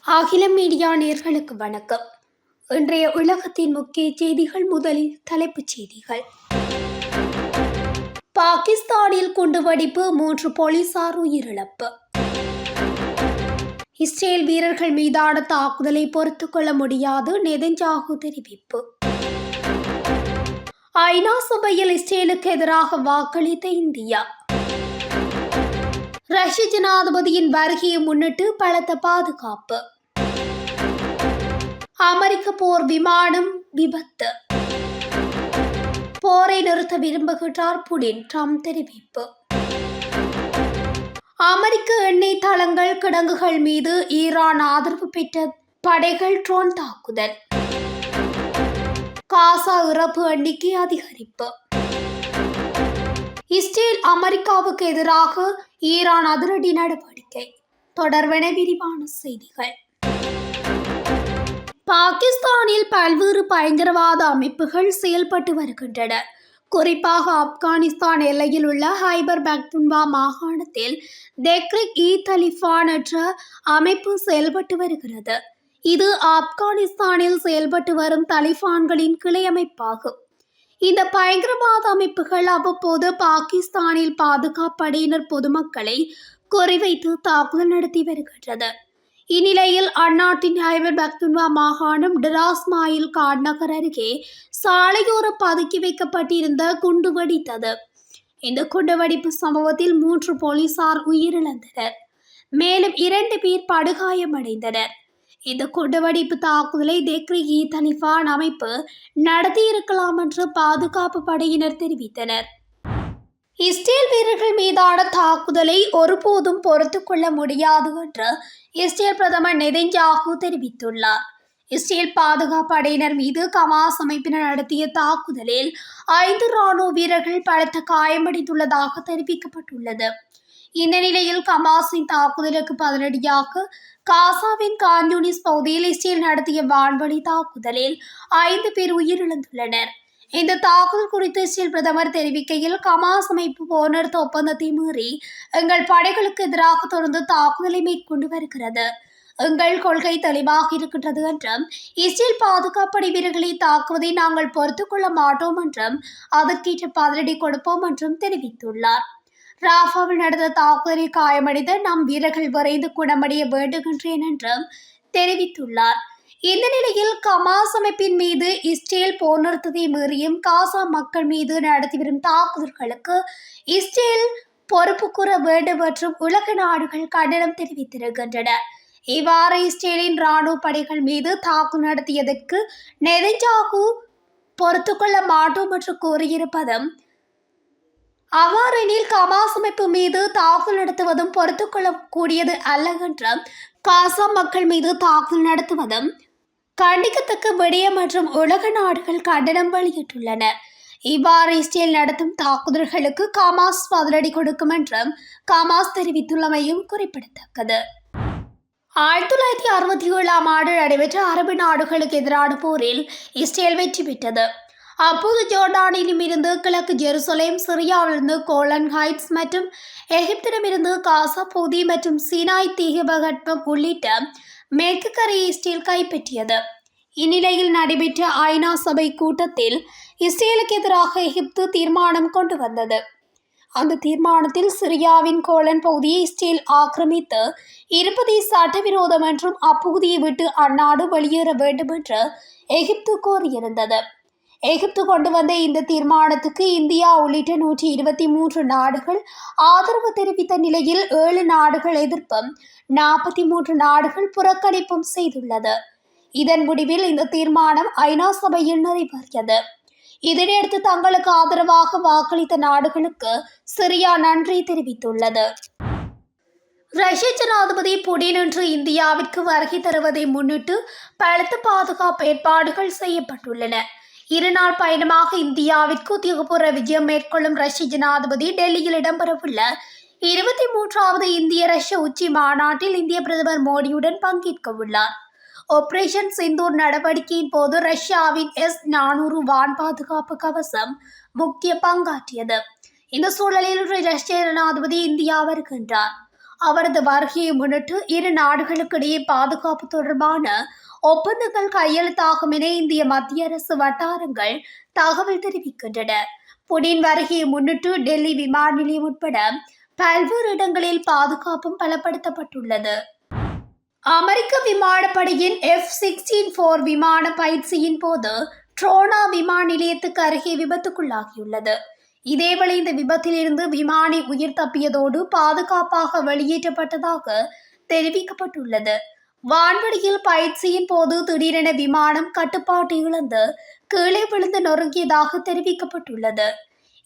அகில மீடியா நேர்களுக்கு வணக்கம். இன்றைய உலகத்தின் முக்கிய செய்திகள் முதலில் தலைப்புச் செய்திகள். பாகிஸ்தானில் குண்டுவெடிப்பு மூன்று போலீசார் உயிரிழப்பு. இஸ்ரேல் வீரர்கள் மீதான தாக்குதலை பொறுத்துக் கொள்ள முடியாது நெதஞ்சாகு தெரிவிப்பு. ஐநா சபையில் இஸ்ரேலுக்கு எதிராக வாக்களித்த இந்தியா. ரஷ்ய ஜனாதிபதியின் வருகையை முன்னிட்டு பலத்த பாதுகாப்பு. அமெரிக்க போர் விமானம் விபத்து. போரை நிறுத்த விரும்புகிறார் புடின் ட்ரம்ப் தெரிவிப்பு. அமெரிக்க எண்ணெய் தளங்கள் கிடங்குகள் மீது ஈரான் ஆதரவு பெற்ற படைகள் ட்ரோன் தாக்குதல். காசா இறப்பு எண்ணிக்கை அதிகரிப்பு. இஸ்ரேல் அமெரிக்காவுக்கு எதிராக ஈரான் அதிரடி நடவடிக்கை. தொடர்வென விரிவான செய்திகள். பாகிஸ்தானில் பல்வேறு பயங்கரவாத அமைப்புகள் செயல்பட்டு வருகின்றன. குறிப்பாக ஆப்கானிஸ்தான் எல்லையில் உள்ள ஹைபர் பக்துன்வா மாகாணத்தில் தெக்ரிக் இ தலிஃபான் என்ற அமைப்பு செயல்பட்டு வருகிறது. இது ஆப்கானிஸ்தானில் செயல்பட்டு வரும் தலிபான்களின் கிளையமைப்பாகும். இந்த பயங்கரவாத அமைப்புகள் அவ்வப்போது பாகிஸ்தானில் பாதுகாப்படையினர் பொதுமக்களை குறிவைத்து தாக்குதல் நடத்தி வருகின்றது. இந்நிலையில் அந்நாட்டின் ஹைவர் பக்துன்வா மாகாணம் டிராஸ்மாயில் காட்நகர் அருகே சாலையோரம் பதுக்கி வைக்கப்பட்டிருந்த குண்டு வெடித்தது. இந்த குண்டுவெடிப்பு சம்பவத்தில் மூன்று போலீசார் உயிரிழந்தனர். மேலும் இரண்டு பேர் படுகாயமடைந்தனர். இந்த குண்டுவெடிப்பு தாக்குதலை தெக்ரி இ அமைப்பு நடத்தியிருக்கலாம் என்று பாதுகாப்பு படையினர் தெரிவித்தனர். இஸ்ரேல் வீரர்கள் மீதான தாக்குதலை ஒருபோதும் பொறுத்து கொள்ள முடியாது என்று இஸ்ரேல் பிரதமர் நெதன்யாகு தெரிவித்துள்ளார். இஸ்ரேல் பாதுகாப்பு படையினர் மீது கமாஸ் அமைப்பினர் நடத்திய தாக்குதலில் ஐந்து ராணுவ வீரர்கள் பலத்த காயமடைந்துள்ளதாக தெரிவிக்கப்பட்டுள்ளது. இந்த நிலையில் கமாஸின் தாக்குதலுக்கு பதிலடியாக காசாவின் கான்யூனிஸ் பகுதியில் இஸ்ரேல் நடத்திய வான்வழி தாக்குதலில் ஐந்து பேர் உயிரிழந்துள்ளனர். இந்த தாக்குதல் குறித்து இஸ்ரேல் பிரதமர் தெரிவிக்கையில் கமாஸ் அமைப்பு போர்நிறுத்த ஒப்பந்தத்தை மீறி எங்கள் படைகளுக்கு எதிராக தொடர்ந்து தாக்குதலை மேற்கொண்டு வருகிறது. எங்கள் கொள்கை தெளிவாக இருக்கின்றது என்றும் இஸ்ரேல் பாதுகாப்படை வீரர்களை தாக்குவதை நாங்கள் பொறுத்துக்கொள்ள மாட்டோம் என்றும் அதற்கேற்ற பதிலடி கொடுப்போம் என்றும் தெரிவித்துள்ளார். ராஃபாவில் நடந்த தாக்குதலில் காயமடைந்த நம் வீரர்கள் விரைந்து குணமடைய வேண்டுகின்றேன் என்றும் தெரிவித்துள்ளார். இந்த நிலையில் கமாஸ் அமைப்பின் மீது இஸ்ரேல் போர் நிறுத்தத்தை மீறியும் காசா மக்கள் மீது நடத்தி வரும் தாக்குதல்களுக்கு இஸ்ரேல் பொறுப்பு கூற வேண்டும் மற்றும் உலக நாடுகள் கண்டனம் தெரிவித்திருக்கின்றன. இவ்வாறு இஸ்ரேலின் ராணுவ படைகள் மீது தாக்கு நடத்தியதற்கு நெதஞ்சாகு பொறுத்துக்கொள்ள மாட்டோம் என்று கூறியிருப்பதும் அவ்வாறெனில் கமாஸ் அமைப்பு மீது தாக்குதல் நடத்துவதும் பொறுத்துக்கொள்ளக்கூடியது அல்ல என்றும் காசா மக்கள் மீது தாக்குதல் நடத்துவதும் கண்டிக்கத்தக்க விடயம் மற்றும் உலக நாடுகள் கண்டனம் வெளியிட்டுள்ளன. இவ்வாறு இஸ்ரேல் நடத்தும் தாக்குதல்களுக்கு கமாஸ் பதிலடி கொடுக்கும் என்றும் கமாஸ் தெரிவித்துள்ளமையும் குறிப்பிடத்தக்கது. ஆயிரத்தி தொள்ளாயிரத்தி அறுபத்தி ஏழாம் ஆண்டு நடைபெற்ற அரபு நாடுகளுக்கு எதிரான போரில் இஸ்ரேல் வெற்றி பெற்றது. அப்போது ஜோர்டானிலும் இருந்து கிழக்கு ஜெருசலேம் சிரியாவிலிருந்து கோலன் ஹைட்ஸ் மற்றும் எகிப்திடமிருந்து காசா பகுதி மற்றும் சினாய் தீபகற்பம் உள்ளிட்ட மேற்கு கரையை இஸ்ரேல் கைப்பற்றியது. இந்நிலையில் நடைபெற்ற ஐநா சபை கூட்டத்தில் இஸ்ரேலுக்கு எதிராக எகிப்து தீர்மானம் கொண்டு வந்தது. அந்த தீர்மானத்தில் சிரியாவின் கோலன் பகுதியை இஸ்ரேல் ஆக்கிரமித்து இருப்பதை சட்டவிரோதம் என்றும் அப்பகுதியை விட்டு அந்நாடு வெளியேற வேண்டும் என்று எகிப்து கோரியிருந்தது எகிப்து கொண்டு வந்த இந்த தீர்மானத்துக்கு இந்தியா உள்ளிட்ட நூற்றி இருபத்தி மூன்று நாடுகள் ஆதரவு தெரிவித்த நிலையில் ஏழு நாடுகள் எதிர்ப்பும் நாற்பத்தி மூன்று நாடுகள் புறக்கணிப்பும் செய்துள்ளது. இதன் முடிவில் இந்த தீர்மானம் ஐநா சபையில் நிறைவேறியது. இதனையடுத்து தங்களுக்கு ஆதரவாக வாக்களித்த நாடுகளுக்கு சிரியா நன்றி தெரிவித்துள்ளது. ரஷ்ய ஜனாதிபதி புடின் இன்று இந்தியாவிற்கு வருகை தருவதை முன்னிட்டு பலத்த பாதுகாப்பு ஏற்பாடுகள் செய்யப்பட்டுள்ளன. இருநாள் பயணமாக இந்தியாவிற்கு உத்தியோகபூர்வ விஜயம் மேற்கொள்ளும் ரஷ்ய ஜனாதிபதி டெல்லியில் இடம்பெறவுள்ள இருபத்தி மூன்றாவது இந்திய ரஷ்ய உச்சி மாநாட்டில் இந்திய பிரதமர் மோடியுடன் பங்கேற்க உள்ளார் ஆபரேஷன் சிந்தூர் நடவடிக்கையின் போது ரஷ்யாவின் எஸ் நானூறு வான் பாதுகாப்பு கவசம் முக்கிய பங்காற்றியது. இந்த சூழலில் ரஷ்ய ஜனாதிபதி இந்தியா வருகின்றார். அவரது வருகையை முன்னிட்டு இரு நாடுகளுக்கிடையே பாதுகாப்பு தொடர்பான ஒப்பந்தங்கள் கையெழுத்தாகும் என இந்திய மத்திய அரசு வட்டாரங்கள் தகவல் தெரிவிக்கின்றன. புடின் வருகையை முன்னிட்டு டெல்லி விமான நிலையம் உட்பட பல்வேறு இடங்களில் பாதுகாப்பும் பலப்படுத்தப்பட்டுள்ளது. அமெரிக்க விமானப்படையின் எஃப் சிக்ஸ்டீன் போர் விமான பயிற்சியின் போது ட்ரோனா விமான நிலையத்துக்கு அருகே விபத்துக்குள்ளாகியுள்ளது. இதேவேளை இந்த விபத்திலிருந்து விமானி உயிர் தப்பியதோடு பாதுகாப்பாக வெளியேற்றப்பட்டதாக தெரிவிக்கப்பட்டுள்ளது. வான்வெளியில் பயிற்சியின் போது திடீரென விமானம் கட்டுப்பாட்டை இழந்து கீழே விழுந்து நொறுங்கியதாக தெரிவிக்கப்பட்டுள்ளது.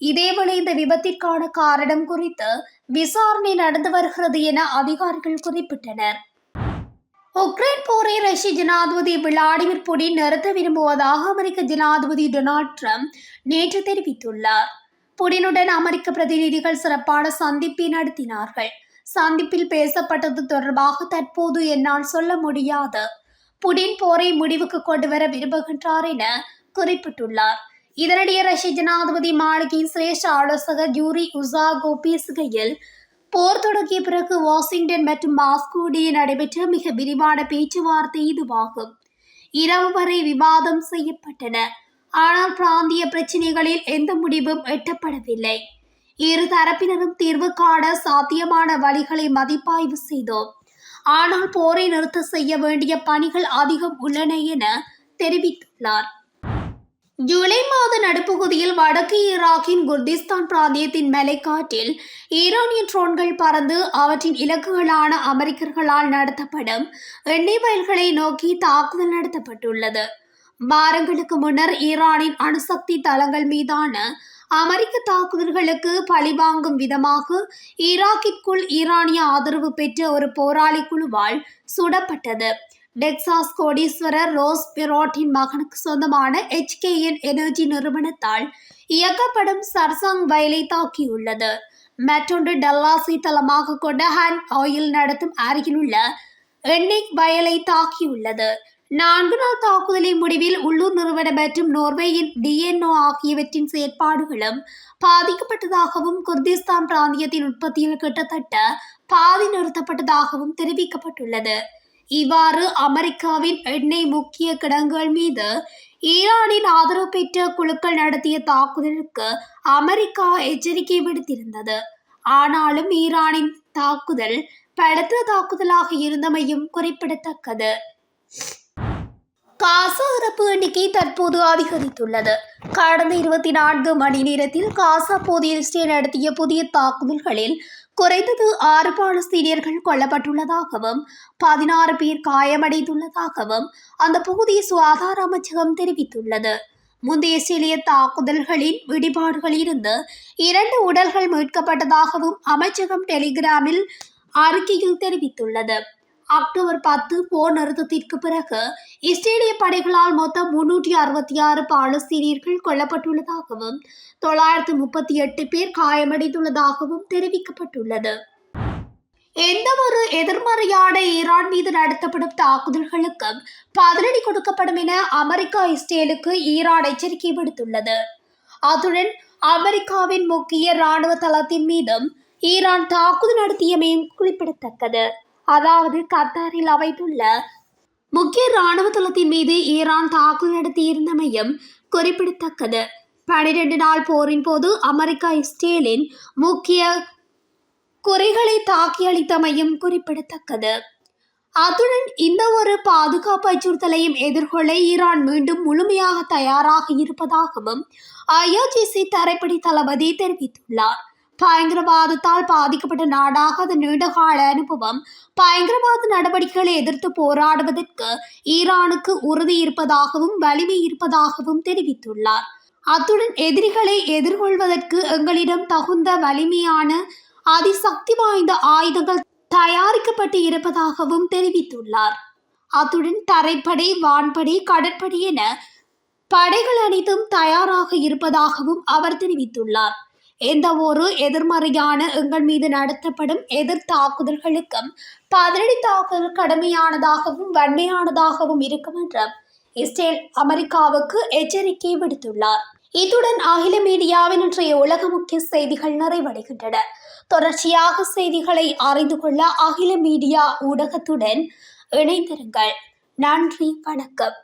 இதேவேளை இந்த விபத்திற்கான காரணம் குறித்து விசாரணை நடந்து வருகிறது என அதிகாரிகள் குறிப்பிட்டனர். உக்ரைன் போரை ரஷ்ய ஜனாதிபதி விளாடிமிர் புடின் நிறுத்த விரும்புவதாக அமெரிக்க ஜனாதிபதி டொனால்ட் ட்ரம்ப் நேற்று தெரிவித்துள்ளார். புடினுடன் அமெரிக்க பிரதிநிதிகள் சிறப்பான சந்திப்பை நடத்தினார்கள். சந்திப்பில் பேசப்பட்டது தொடர்பாக தற்போது என்னால் சொல்ல முடியாது. புடின் போரை முடிவுக்கு கொண்டு வர விரும்புகின்றார் என குறிப்பிட்டுள்ளார். இதனிடையே ரஷ்ய ஜனாதிபதி மாளிகையின் சிரேஷ்ட ஆலோசகர் யூரி உசாகோ பேசுகையில் போர் தொடங்கிய பிறகு வாஷிங்டன் மற்றும் மாஸ்கோ இடையே நடைபெற்ற மிக விரிவான பேச்சுவார்த்தை இதுவாகும். இரவு வரை விவாதம் செய்யப்பட்டன. ஆனால் பிராந்திய பிரச்சினைகளில் எந்த முடிவும் எட்டப்படவில்லை. இரு தரப்பினரும் தீர்வு காண சாத்தியமான வழிகளை மதிப்பாய்வு செய்தோம். ஆனால் போரை நிறுத்த செய்ய வேண்டிய பணிகள் அதிகம் உள்ளன என தெரிவித்துள்ளார். ஜூலை மாத நடுப்பகுதியில் வடக்கு ஈராக்கின் குர்திஸ்தான் பிராந்தியத்தின் மலைக்காட்டில் ஈரானிய ட்ரோன்கள் பறந்து அவற்றின் இலக்குகளான அமெரிக்கர்களால் நடத்தப்படும் எண்ணெய் வயல்களை நோக்கி தாக்குதல் நடத்தப்பட்டுள்ளது. வாரங்களுக்கு முன்னர் ஈரானின் அணுசக்தி தளங்கள் மீதான அமெரிக்க தாக்குதல்களுக்கு பழிவாங்கும் விதமாக ஈராக்கிற்குள் ஈரானிய ஆதரவு பெற்ற ஒரு போராளி குழுவால் சுடப்பட்டது. டெக்சாஸ் கோடீஸ்வரர் ரோஸ் பெரோட்டின் மகனுக்கு சொந்தமான எச்கேஎன் எனர்ஜி நிறுவனத்தால் இயக்கப்படும் சர்சாங் வயலை தாக்கியுள்ளது. மற்றொன்று டல்லாஸை தளமாக கொண்ட ஹேண்ட் ஆயில் நடத்தும் அருகிலுள்ள எண்ணெய் வயலை தாக்கியுள்ளது. நான்கு நாள் தாக்குதலின் முடிவில் உள்ளூர் நிறுவனம் மற்றும் நோர்வேயின் டிஎன்ஓ ஆகியவற்றின் செயற்பாடுகளும் பாதிக்கப்பட்டதாகவும் குர்திஸ்தான் பிராந்தியத்தின் உற்பத்தியில் கிட்டத்தட்ட பாதி நிறுத்தப்பட்டதாகவும் தெரிவிக்கப்பட்டுள்ளது. இவ்வாறு அமெரிக்காவின் எண்ணெய் முக்கிய கிடங்குகள் மீது ஈரானின் ஆதரவு பெற்ற குழுக்கள் நடத்திய தாக்குதலுக்கு அமெரிக்கா எச்சரிக்கை விடுத்திருந்தது. ஆனாலும் ஈரானின் தாக்குதல் பலத்த தாக்குதலாக இருந்தமையும் குறிப்பிடத்தக்கது. காசா இறப்பு எண்ணிக்கை தற்போது அதிகரித்துள்ளது. கடந்த இருபத்தி நான்கு மணி நேரத்தில் காசா போதிய இஸ்ரேல் நடத்திய புதிய தாக்குதல்களில் குறைந்தது ஆறு பாலஸ்தீனியர்கள் கொல்லப்பட்டுள்ளதாகவும் பதினாறு பேர் காயமடைந்துள்ளதாகவும் அந்த பகுதி சுகாதார அமைச்சகம் தெரிவித்துள்ளது. முந்தைய சிலிய தாக்குதல்களின் வெடிபாடுகளிலிருந்து இரண்டு உடல்கள் மீட்கப்பட்டதாகவும் அமைச்சகம் டெலிகிராமில் அறிக்கையில் தெரிவித்துள்ளது. அக்டோபர் பத்து போர் நிறுத்தத்திற்கு பிறகு இஸ்ரேலிய படைகளால் மொத்தம் முன்னூற்றி அறுபத்தி ஆறு பாலஸ்தீனியர்கள் கொல்லப்பட்டுள்ளதாகவும் தொள்ளாயிரத்து முப்பத்தி எட்டு பேர் காயமடைந்துள்ளதாகவும் தெரிவிக்கப்பட்டுள்ளது. எந்த ஒரு எதிர்மறையான ஈரான் மீது நடத்தப்படும் தாக்குதல்களுக்கும் பதிலடி கொடுக்கப்படும் என அமெரிக்கா இஸ்ரேலுக்கு ஈரான் எச்சரிக்கை விடுத்துள்ளது. அத்துடன் அமெரிக்காவின் முக்கிய இராணுவ தளத்தின் மீதும் ஈரான் தாக்குதல் நடத்தியமையும் குறிப்பிடத்தக்கது. அதாவது கத்தாரில் அமைந்துள்ள முக்கிய இராணுவ தளத்தின் மீது ஈரான் தாக்குதல் நடத்தியிருந்தமையும் குறிப்பிடத்தக்கது. பனிரெண்டு நாள் போரின் போது அமெரிக்கா இஸ்ரேலின் முக்கிய குறைகளை தாக்கி அளித்தமையும் குறிப்பிடத்தக்கது. அத்துடன் இந்த ஒரு பாதுகாப்பு அச்சுறுத்தலையும் எதிர்கொள்ள ஈரான் மீண்டும் முழுமையாக தயாராக இருப்பதாகவும் ஐஆர்ஜிசி தரைப்படை தளபதி தெரிவித்துள்ளார். பயங்கரவாதத்தால் பாதிக்கப்பட்ட நாடாக அதன் நீண்டகால அனுபவம். பயங்கரவாத நடவடிக்கைகளை எதிர்த்து போராடுவதற்கு ஈரானுக்கு உறுதி இருப்பதாகவும் வலிமை இருப்பதாகவும் தெரிவித்துள்ளார். அத்துடன் எதிரிகளை எதிர்கொள்வதற்கு எங்களிடம் தகுந்த வலிமையான அதிசக்தி வாய்ந்த ஆயுதங்கள் தயாரிக்கப்பட்டு இருப்பதாகவும் தெரிவித்துள்ளார். அத்துடன் தரைப்படை வான்படை கடற்படை என படைகள் அனைத்தும் தயாராக இருப்பதாகவும் அவர் தெரிவித்துள்ளார். எந்த ஒரு எதிர்மறையான எங்கள் மீது நடத்தப்படும் எதிர் தாக்குதல்களுக்கும் பதிலடி தாக்குதல் கடுமையானதாகவும் வன்மையானதாகவும் இருக்கும் என்றும் இஸ்ரேல் அமெரிக்காவுக்கு எச்சரிக்கை விடுத்துள்ளார். இத்துடன் அகில மீடியாவின் இன்றைய உலக முக்கிய செய்திகள் நிறைவடைகின்றன. தொடர்ச்சியாக செய்திகளை அறிந்து கொள்ள அகில மீடியா ஊடகத்துடன் இணைந்திருங்கள். நன்றி வணக்கம்.